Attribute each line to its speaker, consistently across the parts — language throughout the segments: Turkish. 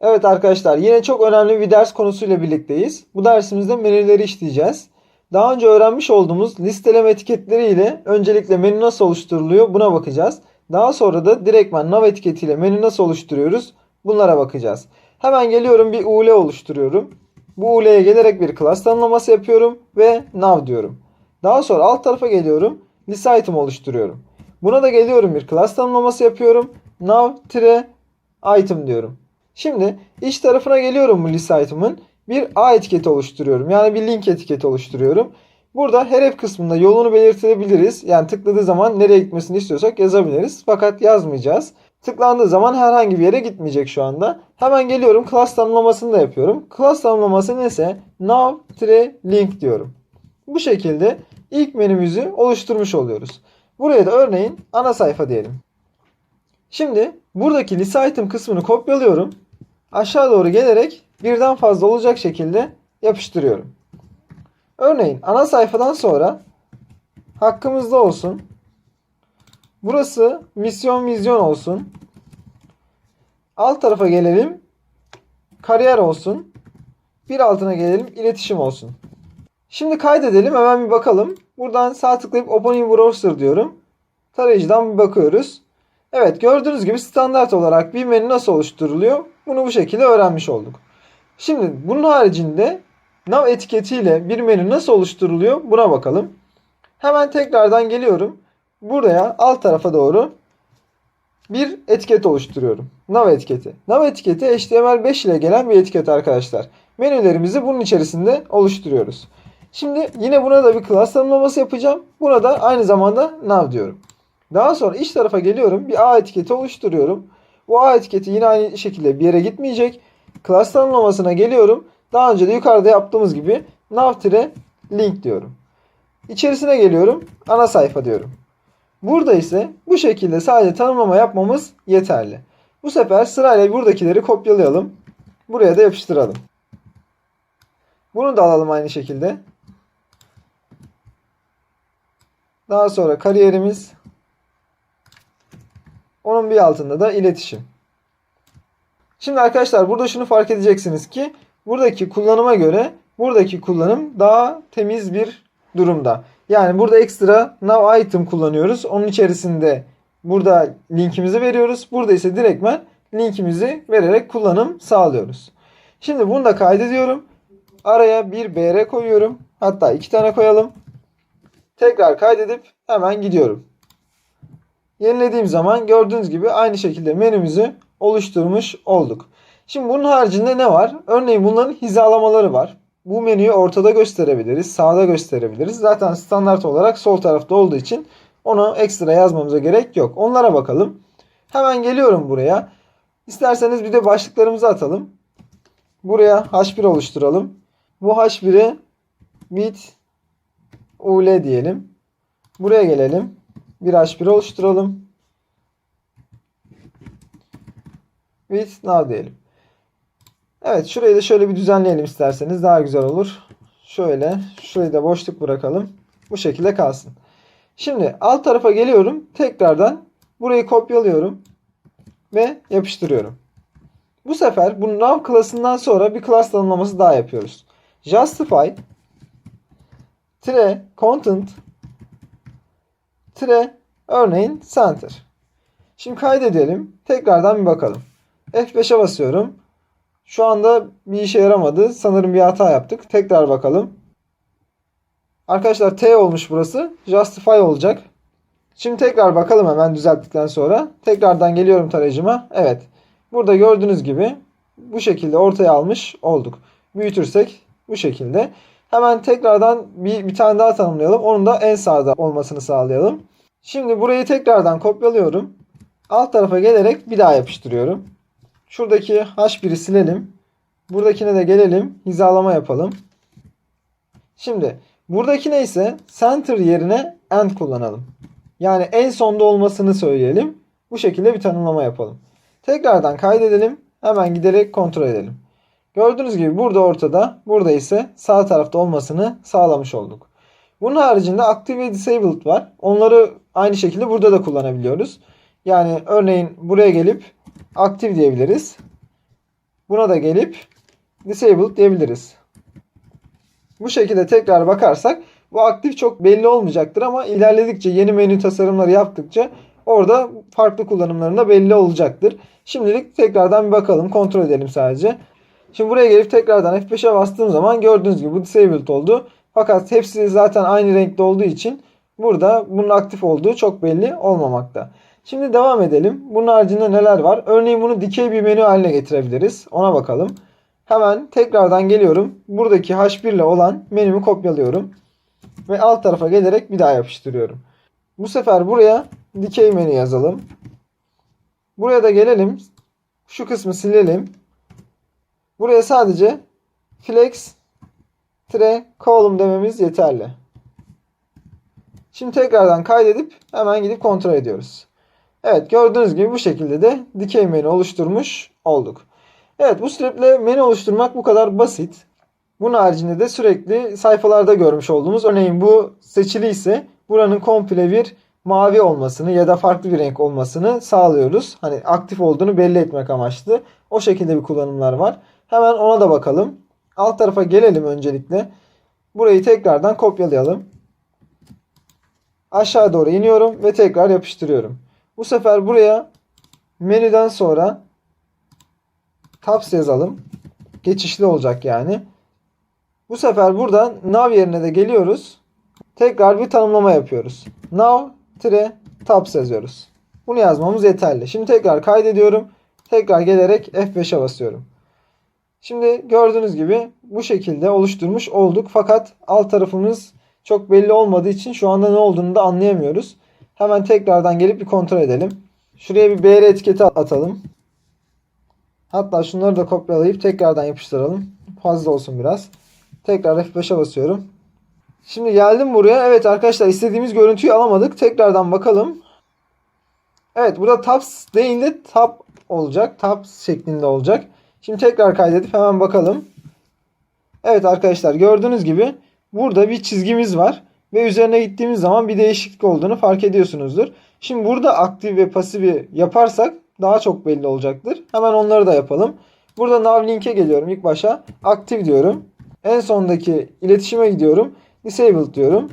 Speaker 1: Evet arkadaşlar yine çok önemli bir ders konusuyla birlikteyiz. Bu dersimizde menüleri işleyeceğiz. Daha önce öğrenmiş olduğumuz listeleme etiketleri ile öncelikle menü nasıl oluşturuluyor buna bakacağız. Daha sonra da direktmen nav etiketiyle menü nasıl oluşturuyoruz bunlara bakacağız. Hemen geliyorum bir UL oluşturuyorum. Bu UL'ye gelerek bir class tanımlaması yapıyorum ve nav diyorum. Daha sonra alt tarafa geliyorum. List item oluşturuyorum. Buna da geliyorum bir class tanımlaması yapıyorum. Nav tire item diyorum. Şimdi iç tarafına geliyorum bu list item'ın. Bir A etiketi oluşturuyorum. Yani bir link etiketi oluşturuyorum. Burada hedef kısmında yolunu belirtebiliriz. Yani tıkladığı zaman nereye gitmesini istiyorsak yazabiliriz. Fakat yazmayacağız. Tıklandığı zaman herhangi bir yere gitmeyecek şu anda. Hemen geliyorum class tanımlamasını da yapıyorum. Class tanımlaması neyse nav-link diyorum. Bu şekilde ilk menümüzü oluşturmuş oluyoruz. Buraya da örneğin ana sayfa diyelim. Şimdi buradaki list item kısmını kopyalıyorum. Aşağı doğru gelerek birden fazla olacak şekilde yapıştırıyorum. Örneğin ana sayfadan sonra hakkımızda olsun. Burası misyon vizyon olsun. Alt tarafa gelelim. Kariyer olsun. Bir altına gelelim iletişim olsun. Şimdi kaydedelim hemen bir bakalım. Buradan sağ tıklayıp Open in Browser diyorum. Tarayıcıdan bir bakıyoruz. Evet gördüğünüz gibi standart olarak bir menü nasıl oluşturuluyor? Bunu bu şekilde öğrenmiş olduk. Şimdi bunun haricinde nav etiketiyle bir menü nasıl oluşturuluyor? Buna bakalım. Hemen tekrardan geliyorum. Buraya alt tarafa doğru bir etiket oluşturuyorum. Nav etiketi. Nav etiketi HTML5 ile gelen bir etiket arkadaşlar. Menülerimizi bunun içerisinde oluşturuyoruz. Şimdi yine buna da bir class tanımlaması yapacağım. Buna da aynı zamanda nav diyorum. Daha sonra iç tarafa geliyorum. Bir A etiketi oluşturuyorum. Bu A etiketi yine aynı şekilde bir yere gitmeyecek. Class tanımlamasına geliyorum. Daha önce de yukarıda yaptığımız gibi nav-link diyorum. İçerisine geliyorum. Ana sayfa diyorum. Burada ise bu şekilde sadece tanımlama yapmamız yeterli. Bu sefer sırayla buradakileri kopyalayalım. Buraya da yapıştıralım. Bunu da alalım aynı şekilde. Daha sonra kariyerimiz. Onun bir altında da iletişim. Şimdi arkadaşlar burada şunu fark edeceksiniz ki buradaki kullanıma göre buradaki kullanım daha temiz bir durumda. Yani burada ekstra nav item kullanıyoruz. Onun içerisinde burada linkimizi veriyoruz. Burada ise direktmen linkimizi vererek kullanım sağlıyoruz. Şimdi bunu da kaydediyorum. Araya bir BR koyuyorum. Hatta iki tane koyalım. Tekrar kaydedip hemen gidiyorum. Yenilediğim zaman gördüğünüz gibi aynı şekilde menümüzü oluşturmuş olduk. Şimdi bunun haricinde ne var? Örneğin bunların hizalamaları var. Bu menüyü ortada gösterebiliriz, sağda gösterebiliriz. Zaten standart olarak sol tarafta olduğu için onu ekstra yazmamıza gerek yok. Onlara bakalım. Hemen geliyorum buraya. İsterseniz bir de başlıklarımızı atalım. Buraya H1 oluşturalım. Bu H1'i bit ul diyelim. Buraya gelelim. Bir H1 oluşturalım. With now diyelim. Evet şurayı da şöyle bir düzenleyelim isterseniz daha güzel olur. Şöyle şurayı da boşluk bırakalım. Bu şekilde kalsın. Şimdi alt tarafa geliyorum. Tekrardan burayı kopyalıyorum. Ve yapıştırıyorum. Bu sefer bu nav klasından sonra bir class tanımlaması daha yapıyoruz. Justify tire content tire örneğin center. Şimdi kaydedelim. Tekrardan bir bakalım. F5'e basıyorum. Şu anda bir işe yaramadı. Sanırım bir hata yaptık. Tekrar bakalım. Arkadaşlar T olmuş burası. Justify olacak. Şimdi tekrar bakalım hemen düzelttikten sonra. Tekrardan geliyorum tarayıcıma. Evet. Burada gördüğünüz gibi bu şekilde ortaya almış olduk. Büyütürsek bu şekilde. Hemen tekrardan bir, bir tane daha tanımlayalım. Onun da en sağda olmasını sağlayalım. Şimdi burayı tekrardan kopyalıyorum. Alt tarafa gelerek bir daha yapıştırıyorum. Şuradaki H1'i silelim. Buradakine de gelelim. Hizalama yapalım. Şimdi buradaki neyse center yerine end kullanalım. Yani en sonda olmasını söyleyelim. Bu şekilde bir tanımlama yapalım. Tekrardan kaydedelim. Hemen giderek kontrol edelim. Gördüğünüz gibi burada ortada, burada ise sağ tarafta olmasını sağlamış olduk. Bunun haricinde active ve disabled var. Onları aynı şekilde burada da kullanabiliyoruz. Yani örneğin buraya gelip aktif diyebiliriz. Buna da gelip disabled diyebiliriz. Bu şekilde tekrar bakarsak bu aktif çok belli olmayacaktır ama ilerledikçe yeni menü tasarımları yaptıkça orada farklı kullanımlarında belli olacaktır. Şimdilik tekrardan bir bakalım kontrol edelim sadece. Şimdi buraya gelip tekrardan F5'e bastığım zaman gördüğünüz gibi bu disabled oldu. Fakat hepsi zaten aynı renkte olduğu için burada bunun aktif olduğu çok belli olmamakta. Şimdi devam edelim. Bunun haricinde neler var? Örneğin bunu dikey bir menü haline getirebiliriz. Ona bakalım. Hemen tekrardan geliyorum. Buradaki H1 ile olan menümü kopyalıyorum. Ve alt tarafa gelerek bir daha yapıştırıyorum. Bu sefer buraya dikey menü yazalım. Buraya da gelelim. Şu kısmı silelim. Buraya sadece flex tre column dememiz yeterli. Şimdi tekrardan kaydedip hemen gidip kontrol ediyoruz. Evet gördüğünüz gibi bu şekilde de dikey menü oluşturmuş olduk. Evet bu scriptle menü oluşturmak bu kadar basit. Bunun haricinde de sürekli sayfalarda görmüş olduğumuz örneğin bu seçili ise buranın komple bir mavi olmasını ya da farklı bir renk olmasını sağlıyoruz. Hani aktif olduğunu belli etmek amaçlı. O şekilde bir kullanımlar var. Hemen ona da bakalım. Alt tarafa gelelim öncelikle. Burayı tekrardan kopyalayalım. Aşağı doğru iniyorum ve tekrar yapıştırıyorum. Bu sefer buraya menüden sonra tabs yazalım. Geçişli olacak yani. Bu sefer buradan nav yerine de geliyoruz. Tekrar bir tanımlama yapıyoruz. Nav tire tabs yazıyoruz. Bunu yazmamız yeterli. Şimdi tekrar kaydediyorum. Tekrar gelerek F5'e basıyorum. Şimdi gördüğünüz gibi bu şekilde oluşturmuş olduk. Fakat alt tarafımız çok belli olmadığı için şu anda ne olduğunu da anlayamıyoruz. Hemen tekrardan gelip bir kontrol edelim. Şuraya bir BR etiketi atalım. Hatta şunları da kopyalayıp tekrardan yapıştıralım. Fazla olsun biraz. Tekrar F5'e basıyorum. Şimdi geldim buraya. Evet arkadaşlar istediğimiz görüntüyü alamadık. Tekrardan bakalım. Evet burada tabs değil de tab olacak. Tabs şeklinde olacak. Şimdi tekrar kaydedip hemen bakalım. Evet arkadaşlar gördüğünüz gibi burada bir çizgimiz var. Ve üzerine gittiğimiz zaman bir değişiklik olduğunu fark ediyorsunuzdur. Şimdi burada aktif ve pasifi yaparsak daha çok belli olacaktır. Hemen onları da yapalım. Burada nav link'e geliyorum ilk başa. Aktif diyorum. En sondaki iletişime gidiyorum. Disabled diyorum.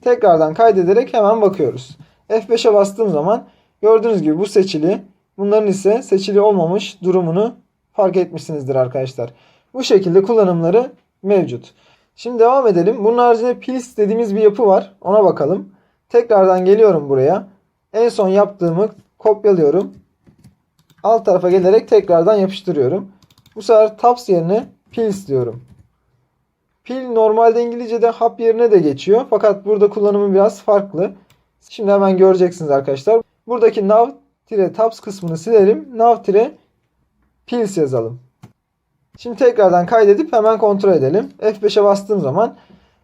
Speaker 1: Tekrardan kaydederek hemen bakıyoruz. F5'e bastığım zaman gördüğünüz gibi bu seçili. Bunların ise seçili olmamış durumunu fark etmişsinizdir arkadaşlar. Bu şekilde kullanımları mevcut. Şimdi devam edelim. Bunun haricinde pils dediğimiz bir yapı var. Ona bakalım. Tekrardan geliyorum buraya. En son yaptığımı kopyalıyorum. Alt tarafa gelerek tekrardan yapıştırıyorum. Bu sefer tabs yerine pils diyorum. Pil normalde İngilizce'de hap yerine de geçiyor. Fakat burada kullanımı biraz farklı. Şimdi hemen göreceksiniz arkadaşlar. Buradaki nav tabs kısmını silelim. Nav pils yazalım. Şimdi tekrardan kaydedip hemen kontrol edelim. F5'e bastığım zaman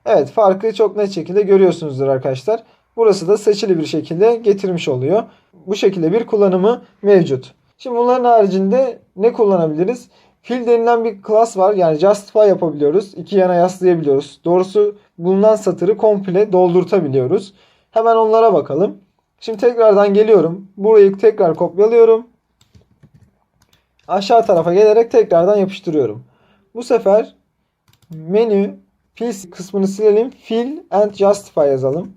Speaker 1: evet farkı çok net şekilde görüyorsunuzdur arkadaşlar. Burası da seçili bir şekilde getirmiş oluyor. Bu şekilde bir kullanımı mevcut. Şimdi bunların haricinde ne kullanabiliriz? Fill denilen bir class var. Yani justify yapabiliyoruz. İki yana yaslayabiliyoruz. Doğrusu bulunan satırı komple doldurtabiliyoruz. Hemen onlara bakalım. Şimdi tekrardan geliyorum. Burayı tekrar kopyalıyorum. Aşağı tarafa gelerek tekrardan yapıştırıyorum. Bu sefer menü fill kısmını silelim. Fill and justify yazalım.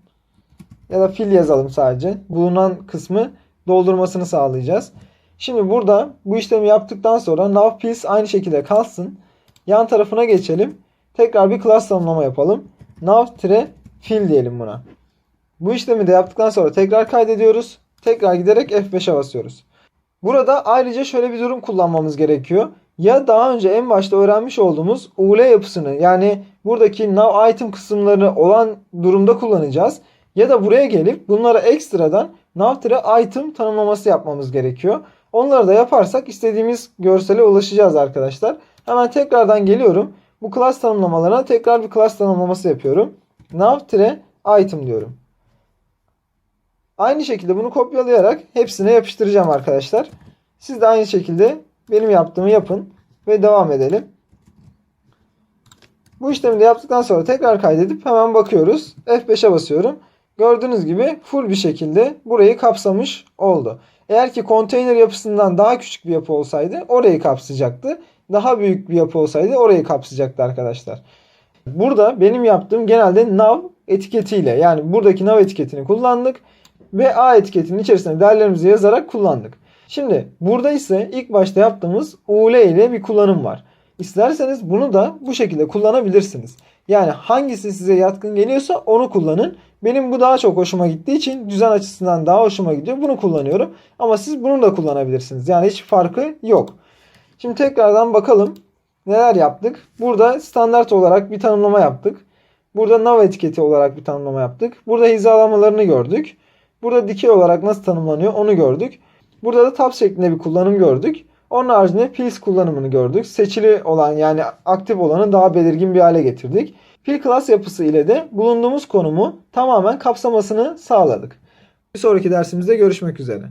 Speaker 1: Ya da fill yazalım sadece. Bulunan kısmı doldurmasını sağlayacağız. Şimdi burada bu işlemi yaptıktan sonra nav piece aynı şekilde kalsın. Yan tarafına geçelim. Tekrar bir class tanımlama yapalım. Nav fill diyelim buna. Bu işlemi de yaptıktan sonra tekrar kaydediyoruz. Tekrar giderek F5'e basıyoruz. Burada ayrıca şöyle bir durum kullanmamız gerekiyor. Ya daha önce en başta öğrenmiş olduğumuz UL yapısını yani buradaki nav item kısımlarını olan durumda kullanacağız. Ya da buraya gelip bunlara ekstradan nav item tanımlaması yapmamız gerekiyor. Onları da yaparsak istediğimiz görsele ulaşacağız arkadaşlar. Hemen tekrardan geliyorum. Bu class tanımlamalarına tekrar bir class tanımlaması yapıyorum. Nav-item diyorum. Aynı şekilde bunu kopyalayarak hepsine yapıştıracağım arkadaşlar. Siz de aynı şekilde benim yaptığımı yapın ve devam edelim. Bu işlemi de yaptıktan sonra tekrar kaydedip hemen bakıyoruz. F5'e basıyorum. Gördüğünüz gibi full bir şekilde burayı kapsamış oldu. Eğer ki konteyner yapısından daha küçük bir yapı olsaydı orayı kapsayacaktı. Daha büyük bir yapı olsaydı orayı kapsayacaktı arkadaşlar. Burada benim yaptığım genelde nav etiketiyle yani buradaki nav etiketini kullandık ve A etiketinin içerisine değerlerimizi yazarak kullandık. Şimdi burada ise ilk başta yaptığımız UL ile bir kullanım var. İsterseniz bunu da bu şekilde kullanabilirsiniz. Yani hangisi size yatkın geliyorsa onu kullanın. Benim bu daha çok hoşuma gittiği için düzen açısından daha hoşuma gidiyor. Bunu kullanıyorum. Ama siz bunu da kullanabilirsiniz. Yani hiç farkı yok. Şimdi tekrardan bakalım neler yaptık. Burada standart olarak bir tanımlama yaptık. Burada nav etiketi olarak bir tanımlama yaptık. Burada hizalamalarını gördük. Burada dikey olarak nasıl tanımlanıyor onu gördük. Burada da tab şeklinde bir kullanım gördük. Onun haricinde pils kullanımını gördük. Seçili olan yani aktif olanı daha belirgin bir hale getirdik. Pil class yapısı ile de bulunduğumuz konumu tamamen kapsamasını sağladık. Bir sonraki dersimizde görüşmek üzere.